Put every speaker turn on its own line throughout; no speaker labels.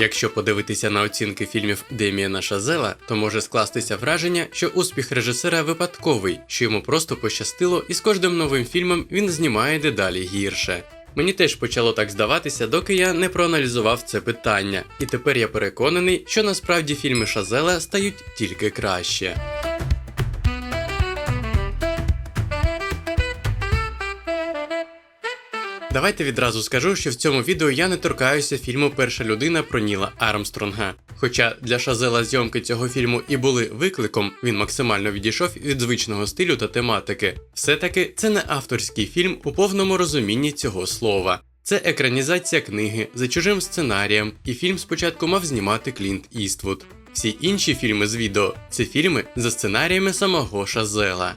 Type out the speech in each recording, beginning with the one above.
Якщо подивитися на оцінки фільмів Деміана Шазела, то може скластися враження, що успіх режисера випадковий, що йому просто пощастило, і з кожним новим фільмом він знімає дедалі гірше. Мені теж почало так здаватися, доки я не проаналізував це питання, і тепер я переконаний, що насправді фільми Шазела стають тільки краще. Давайте відразу скажу, що в цьому відео я не торкаюся фільму Перша людина про Ніла Армстронга. Хоча для Шазела зйомки цього фільму і були викликом, він максимально відійшов від звичного стилю та тематики. Все-таки це не авторський фільм у повному розумінні цього слова. Це екранізація книги за чужим сценарієм, і фільм спочатку мав знімати Клінт Іствуд. Всі інші фільми з відео це фільми за сценаріями самого Шазела.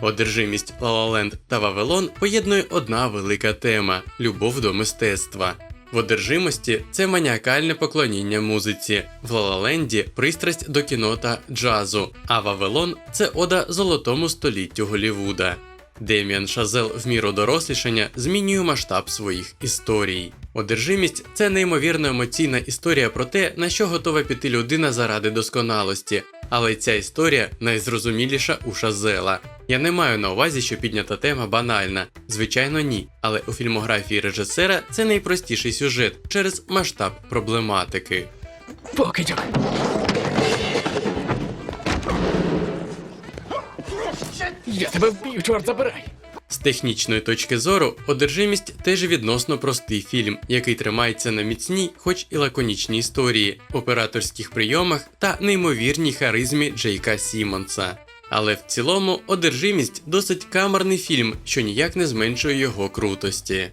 Одержимість La та Вавилон поєднує одна велика тема любов до мистецтва. В одержимості це маніакальне поклоніння музиці, в Лалаленді пристрасть до кіно та джазу, а Вавилон це ода золотому століттю Голівуда. Деміан Шазел в міру дорослішання змінює масштаб своїх історій. Одержимість це неймовірно емоційна історія про те, на що готова піти людина заради досконалості, але ця історія найзрозуміліша у Шазела. Я не маю на увазі, що піднята тема банальна. Звичайно, ні. Але у фільмографії режисера це найпростіший сюжет через масштаб проблематики.
Покидьок. Я тебе вб'ю, чорт забирай.
З технічної точки зору, одержимість теж відносно простий фільм, який тримається на міцній, хоч і лаконічній історії, операторських прийомах та неймовірній харизмі Джейка Сімонса. Але в цілому одержимість досить камерний фільм, що ніяк не зменшує його крутості.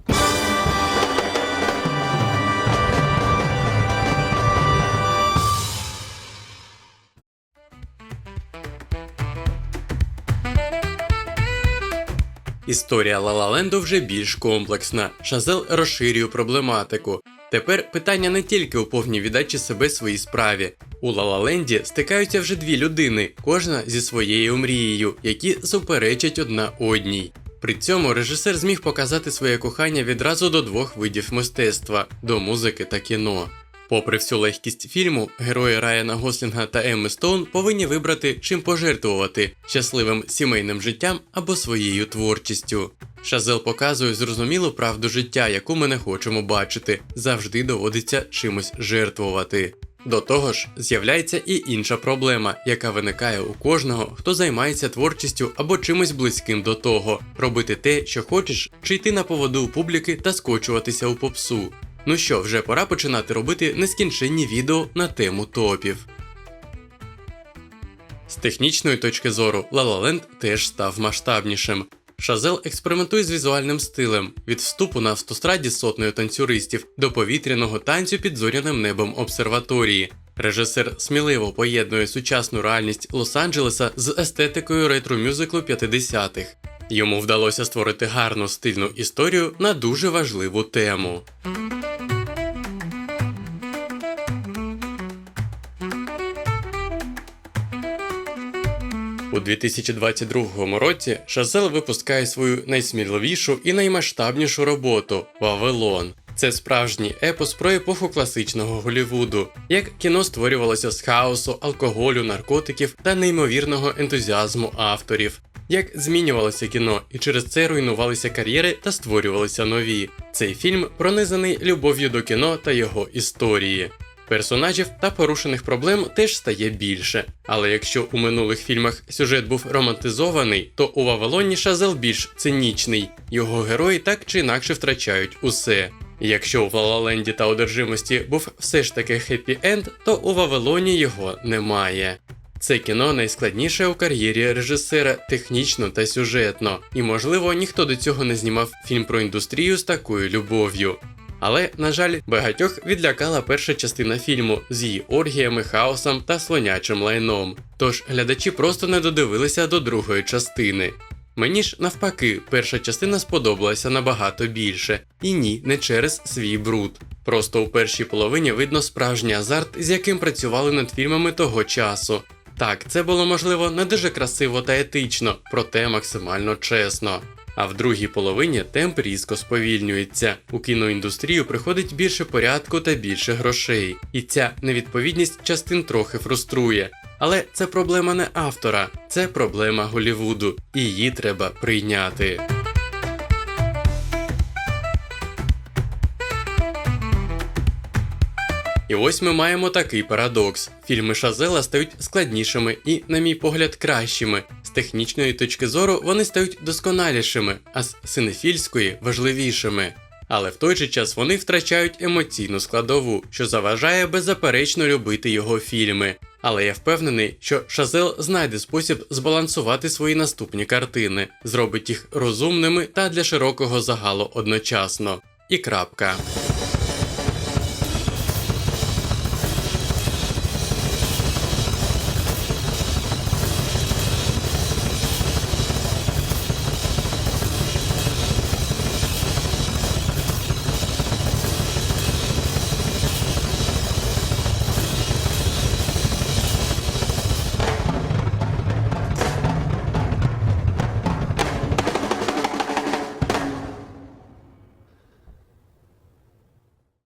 Історія Лалаленду вже більш комплексна. Шазел розширює проблематику. Тепер питання не тільки у повній віддачі себе своїй справі. У Лалаленді стикаються вже дві людини, кожна зі своєю мрією, які суперечать одна одній. При цьому режисер зміг показати своє кохання відразу до двох видів мистецтва до музики та кіно. Попри всю легкість фільму, герої Райана Гослінга та Емми Стоун повинні вибрати, чим пожертвувати щасливим сімейним життям або своєю творчістю. Шазел показує зрозумілу правду життя, яку ми не хочемо бачити, завжди доводиться чимось жертвувати. До того ж, з'являється і інша проблема, яка виникає у кожного, хто займається творчістю або чимось близьким до того, робити те, що хочеш, чи йти на поводу публіки та скочуватися у попсу. Ну що, вже пора починати робити нескінченні відео на тему топів. З технічної точки зору, La La Land теж став масштабнішим. Шазел експериментує з візуальним стилем від вступу на автостраді сотнею танцюристів до повітряного танцю під зоряним небом обсерваторії. Режисер сміливо поєднує сучасну реальність Лос-Анджелеса з естетикою ретро-мюзиклу 50-х. Йому вдалося створити гарну стильну історію на дуже важливу тему. 2022 році Шазел випускає свою найсміливішу і наймасштабнішу роботу Вавилон. Це справжній епос про епоху класичного Голлівуду, як кіно створювалося з хаосу, алкоголю, наркотиків та неймовірного ентузіазму авторів. Як змінювалося кіно, і через це руйнувалися кар'єри та створювалися нові. Цей фільм пронизаний любов'ю до кіно та його історії. Персонажів та порушених проблем теж стає більше. Але якщо у минулих фільмах сюжет був романтизований, то у Вавилоні Шазел більш цинічний. Його герої так чи інакше втрачають усе. Якщо у Лалаленді та одержимості був все ж таки хеппі-енд, то у Вавилоні його немає. Це кіно найскладніше у кар'єрі режисера технічно та сюжетно, і можливо ніхто до цього не знімав фільм про індустрію з такою любов'ю. Але, на жаль, багатьох відлякала перша частина фільму з її оргіями, хаосом та слонячим лайном. Тож глядачі просто не додивилися до другої частини. Мені ж навпаки, перша частина сподобалася набагато більше, і ні, не через свій бруд. Просто у першій половині видно справжній азарт, з яким працювали над фільмами того часу. Так, це було можливо не дуже красиво та етично, проте максимально чесно. А в другій половині темп різко сповільнюється. У кіноіндустрію приходить більше порядку та більше грошей. І ця невідповідність частин трохи фруструє. Але це проблема не автора, це проблема Голівуду, і її треба прийняти. І ось ми маємо такий парадокс: фільми Шазела стають складнішими і, на мій погляд, кращими. З технічної точки зору вони стають досконалішими, а з синефільської важливішими. Але в той же час вони втрачають емоційну складову, що заважає беззаперечно любити його фільми. Але я впевнений, що Шазел знайде спосіб збалансувати свої наступні картини, зробить їх розумними та для широкого загалу одночасно. І крапка.